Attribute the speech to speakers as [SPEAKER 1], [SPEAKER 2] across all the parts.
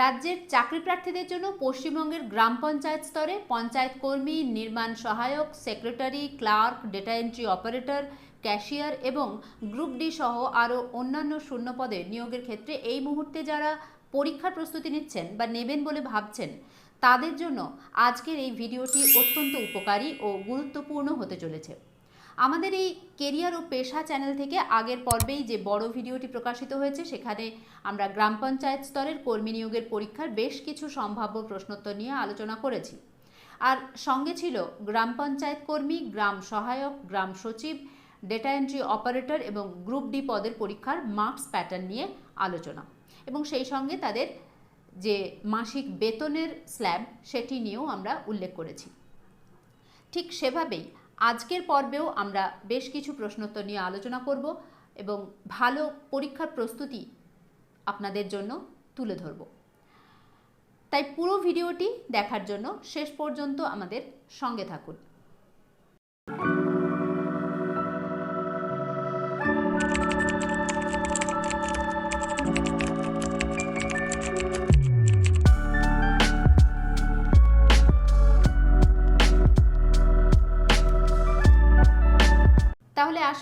[SPEAKER 1] রাজ্যের চাকরি প্রার্থীদের জন্য পশ্চিমবঙ্গের গ্রাম পঞ্চায়েত স্তরে পঞ্চায়েত কর্মী, নির্মাণ সহায়ক, secretary, clerk, data entry operator, cashier এবং গ্রুপ ডি সহ আরও অন্যান্য শূন্য পদে নিয়োগের ক্ষেত্রে এই মুহূর্তে যারা পরীক্ষার প্রস্তুতি নিচ্ছেন বা নেবেন বলে ভাবছেন, তাদের জন্য আজকের এই ভিডিওটি অত্যন্ত উপকারী ও গুরুত্বপূর্ণ হতে চলেছে। আমাদের এই কেরিয়ার ও পেশা চ্যানেল থেকে আগের পর্বেই যে বড় ভিডিওটি প্রকাশিত হয়েছে, সেখানে আমরা গ্রাম পঞ্চায়েত স্তরের কর্মী নিয়োগের পরীক্ষার বেশ কিছু সম্ভাব্য প্রশ্নোত্তর নিয়ে আলোচনা করেছি। আর সঙ্গে ছিল গ্রাম পঞ্চায়েত কর্মী, গ্রাম সহায়ক, গ্রাম সচিব, ডেটা এন্ট্রি অপারেটর এবং গ্রুপ ডি পদের পরীক্ষার মার্কস প্যাটার্ন নিয়ে আলোচনা। এবং সেই সঙ্গে তাদের যে মাসিক বেতনের স্ল্যাব, সেটি নিয়েও আমরা উল্লেখ করেছি। ঠিক সেভাবেই আজকের পর্বেও আমরা বেশ কিছু প্রশ্নোত্তর নিয়ে আলোচনা করব এবং ভালো পরীক্ষার প্রস্তুতি আপনাদের জন্য তুলে ধরব। তাই পুরো ভিডিওটি দেখার জন্য শেষ পর্যন্ত আমাদের সঙ্গে থাকুন।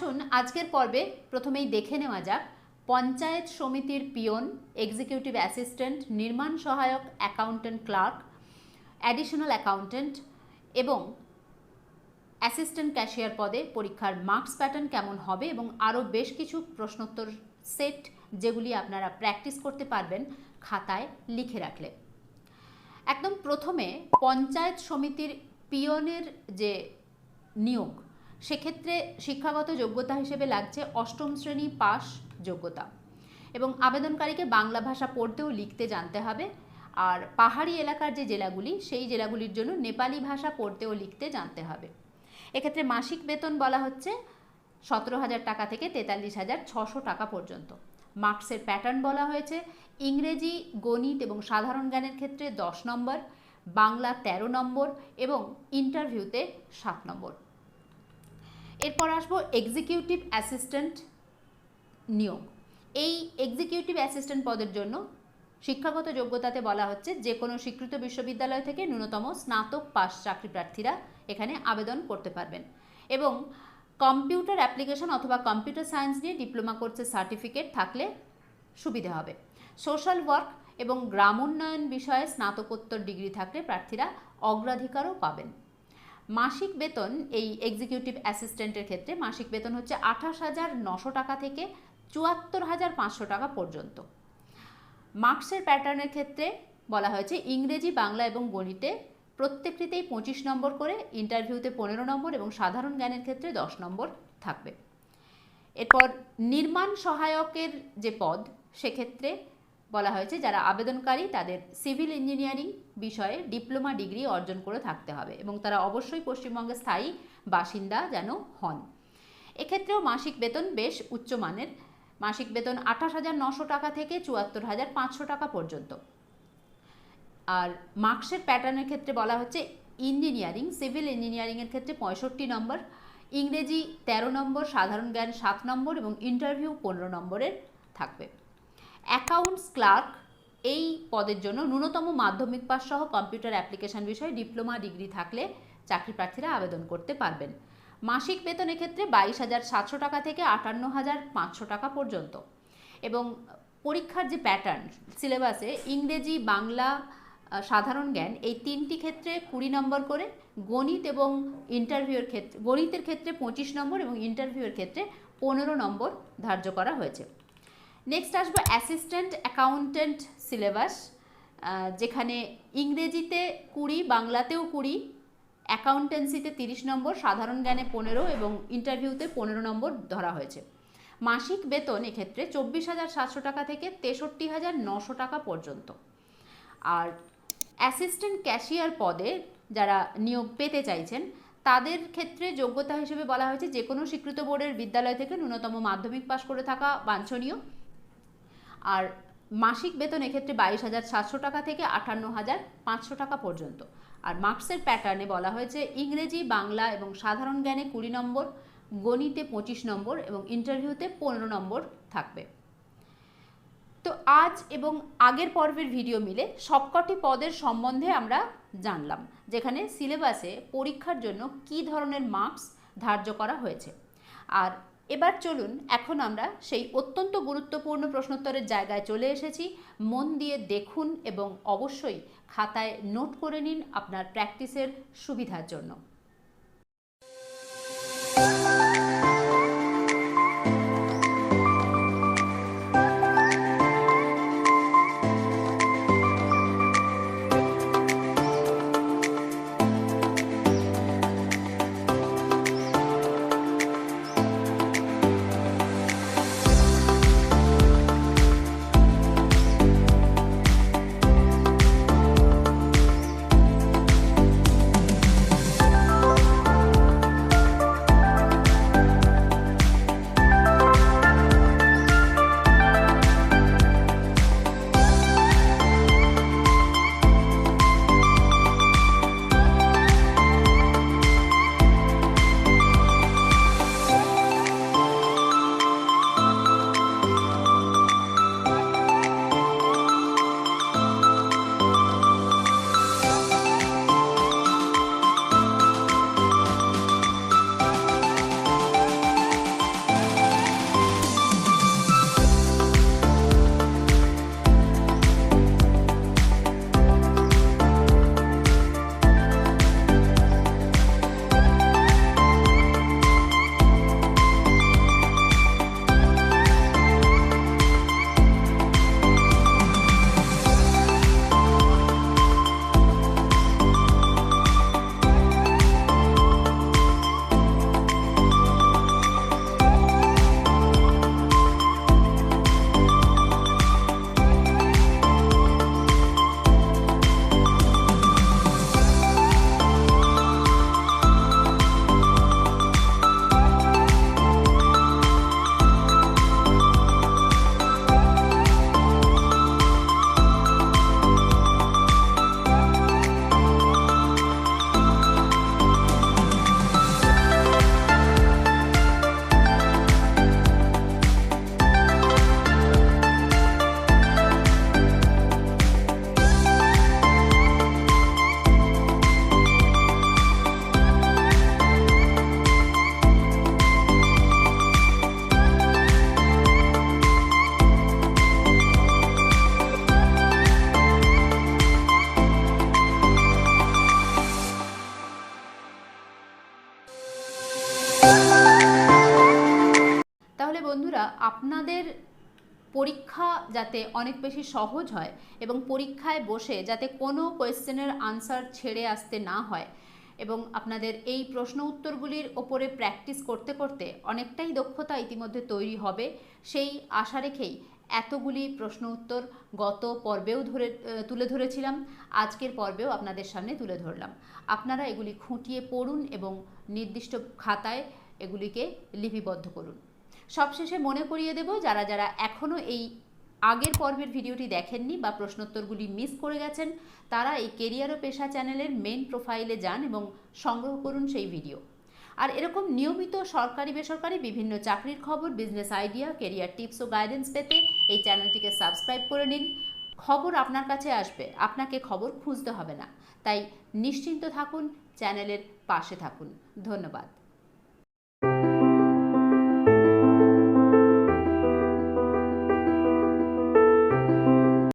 [SPEAKER 1] আসুন, আজকের পর্বে প্রথমেই দেখে নেওয়া যাক। পঞ্চায়েত সমিতির পিয়ন এক্সিকিউটিভ অ্যাসিস্ট্যান্ট নির্মাণ সহায়ক অ্যাকাউন্ট্যান্ট ক্লার্ক অ্যাডিশনাল অ্যাকাউন্ট্যান্ট এবং অ্যাসিস্ট্যান্ট ক্যাশিয়ার পদে পরীক্ষার মার্কস প্যাটার্ন কেমন হবে এবং আরও বেশ কিছু প্রশ্নোত্তর সেট যেগুলি আপনারা প্র্যাকটিস করতে পারবেন খাতায় লিখে রাখলে। একদম প্রথমে পঞ্চায়েত সমিতির পিয়নের যে নিয়োগ সেক্ষেত্রে শিক্ষাগত যোগ্যতা হিসেবে লাগছে অষ্টম শ্রেণি পাস যোগ্যতা। এবং আবেদনকারীকে বাংলা ভাষা পড়তে ও লিখতে জানতে হবে। আর পাহাড়ি এলাকার যে জেলাগুলি, সেই জেলাগুলির জন্য নেপালি ভাষা পড়তে ও লিখতে জানতে হবে। এক্ষেত্রে মাসিক বেতন বলা হচ্ছে সতেরো হাজার টাকা থেকে তেতাল্লিশ হাজার ছশো টাকা পর্যন্ত। মার্কসের প্যাটার্ন বলা হয়েছে ইংরেজি, গণিত এবং সাধারণ জ্ঞানের ক্ষেত্রে দশ নম্বর, বাংলা ১৩ নম্বর এবং ইন্টারভিউতে সাত নম্বর। এরপর আসব এক্সিকিউটিভ অ্যাসিস্ট্যান্ট নিয়োগ। এই এক্সিকিউটিভ অ্যাসিস্ট্যান্ট পদের জন্য শিক্ষাগত যোগ্যতাতে বলা হচ্ছে যে কোনো স্বীকৃত বিশ্ববিদ্যালয় থেকে ন্যূনতম স্নাতক পাস চাকরি প্রার্থীরা এখানে আবেদন করতে পারবেন এবং কম্পিউটার অ্যাপ্লিকেশন অথবা কম্পিউটার সায়েন্স নিয়ে ডিপ্লোমা কোর্সের সার্টিফিকেট থাকলে সুবিধে হবে। সোশ্যাল ওয়ার্ক এবং গ্রামোন্নয়ন বিষয়ে স্নাতকোত্তর ডিগ্রি থাকলে প্রার্থীরা অগ্রাধিকারও পাবেন। মাসিক বেতন এই এক্সিকিউটিভ অ্যাসিস্ট্যান্টের ক্ষেত্রে মাসিক বেতন হচ্ছে আঠাশ হাজার নশো টাকা থেকে চুয়াত্তর হাজার পাঁচশো টাকা পর্যন্ত। মার্কসের প্যাটার্নের ক্ষেত্রে বলা হয়েছে ইংরেজি, বাংলা এবং গণিতে প্রত্যেকটিতেই পঁচিশ নম্বর করে ইন্টারভিউতে পনেরো নম্বর এবং সাধারণ জ্ঞানের ক্ষেত্রে দশ নম্বর থাকবে। এরপর নির্মাণ সহায়কের যে পদ, সেক্ষেত্রে বলা হয়েছে, যারা আবেদনকারী তাদের সিভিল ইঞ্জিনিয়ারিং বিষয়ে ডিপ্লোমা ডিগ্রি অর্জন করে থাকতে হবে এবং তারা অবশ্যই পশ্চিমবঙ্গের স্থায়ী বাসিন্দা যেন হন। এক্ষেত্রেও মাসিক বেতন বেশ উচ্চমানের। মাসিক বেতন আঠাশ হাজার নশো টাকা থেকে চুয়াত্তর হাজার পাঁচশো টাকা পর্যন্ত। আর মার্কসের প্যাটার্নের ক্ষেত্রে বলা হচ্ছে ইঞ্জিনিয়ারিং, সিভিল ইঞ্জিনিয়ারিংয়ের ক্ষেত্রে পঁয়ষট্টি নম্বর, ইংরেজি ১৩ নম্বর, সাধারণ জ্ঞান সাত নম্বর এবং ইন্টারভিউ পনেরো নম্বরের থাকবে। অ্যাকাউন্টস ক্লার্ক এই পদের জন্য ন্যূনতম মাধ্যমিক পাস সহ কম্পিউটার অ্যাপ্লিকেশন বিষয়ে ডিপ্লোমা, ডিগ্রি থাকলে চাকরি প্রার্থীরা আবেদন করতে পারবেন। মাসিক বেতনের ক্ষেত্রে বাইশ হাজার সাতশো টাকা থেকে আটান্ন হাজার পাঁচশো টাকা পর্যন্ত। এবং পরীক্ষার যে প্যাটার্ন সিলেবাসে ইংরেজি, বাংলা সাধারণ জ্ঞান এই তিনটি ক্ষেত্রে কুড়ি নম্বর করে, গণিত এবং ইন্টারভিউয়ের ক্ষেত্রে, গণিতের ক্ষেত্রে পঁচিশ নম্বর এবং ইন্টারভিউয়ের ক্ষেত্রে পনেরো নম্বর ধার্য করা হয়েছে। নেক্সট আসব অ্যাসিস্ট্যান্ট অ্যাকাউন্ট্যান্ট সিলেবাস যেখানে ইংরেজিতে কুড়ি, বাংলাতেও কুড়ি অ্যাকাউন্টেন্সিতে তিরিশ নম্বর, সাধারণ জ্ঞানে পনেরো এবং ইন্টারভিউতে পনেরো নম্বর ধরা হয়েছে। মাসিক বেতন এক্ষেত্রে চব্বিশ হাজার সাতশো টাকা থেকে তেষট্টি হাজার নশো টাকা পর্যন্ত। আর অ্যাসিস্ট্যান্ট ক্যাশিয়ার পদে যারা নিয়োগ পেতে চাইছেন, তাদের ক্ষেত্রে যোগ্যতা হিসেবে বলা হয়েছে যে কোনো স্বীকৃত বোর্ডের বিদ্যালয় থেকে ন্যূনতম মাধ্যমিক পাশ করে থাকা বাঞ্ছনীয়। আর মাসিক বেতন এক্ষেত্রে বাইশ হাজার সাতশো টাকা থেকে আটান্ন হাজার পাঁচশো টাকা পর্যন্ত। আর মার্কসের প্যাটার্নে বলা হয়েছে, ইংরেজি, বাংলা এবং সাধারণ জ্ঞানে কুড়ি নম্বর, গণিতে পঁচিশ নম্বর এবং ইন্টারভিউতে পনেরো নম্বর থাকবে। তো আজ এবং আগের পর্বের ভিডিও মিলে সবকটি পদের সম্বন্ধে আমরা জানলাম, যেখানে সিলেবাসে পরীক্ষার জন্য কি ধরনের মার্কস ধার্য করা হয়েছে। আর এবার চলুন, এখন আমরা সেই অত্যন্ত গুরুত্বপূর্ণ প্রশ্নোত্তরের জায়গায় চলে এসেছি। মন দিয়ে দেখুন এবং অবশ্যই খাতায় নোট করে নিন আপনার প্র্যাকটিসের সুবিধার জন্য। তাহলে বন্ধুরা, আপনাদের পরীক্ষা যাতে অনেক বেশি সহজ হয় এবং পরীক্ষায় বসে যাতে কোনো কোয়েশ্চেনের আনসার ছেড়ে আসতে না হয় এবং আপনাদের এই প্রশ্ন উত্তরগুলির ওপরে প্র্যাকটিস করতে করতে অনেকটাই দক্ষতা ইতিমধ্যে তৈরি হবে, সেই আশা রেখেই এতগুলি প্রশ্ন উত্তর গত পর্বেও ধরে তুলে ধরেছিলাম। আজকের পর্বেও আপনাদের সামনে তুলে ধরলাম। আপনারা এগুলি খুঁটিয়ে পড়ুন এবং নির্দিষ্ট খাতায় এগুলিকে লিপিবদ্ধ করুন। সবশেষে মনে করিয়ে দেব, যারা যারা এখনও এই আগের পর্বের ভিডিওটি দেখেননি বা প্রশ্নোত্তরগুলি মিস করে গেছেন, তারা এই কেরিয়ার ও পেশা চ্যানেলের মেন প্রোফাইলে যান এবং সংগ্রহ করুন সেই ভিডিও। আর এরকম নিয়মিত সরকারি, বেসরকারি বিভিন্ন চাকরির খবর বিজনেস আইডিয়া কেরিয়ার টিপস ও গাইডেন্স পেতে এই চ্যানেলটিকে সাবস্ক্রাইব করে নিন। খবর আপনার কাছে আসবে, আপনাকে খবর খুঁজতে হবে না। তাই নিশ্চিন্ত থাকুন চ্যানেলের পাশে থাকুন। ধন্যবাদ।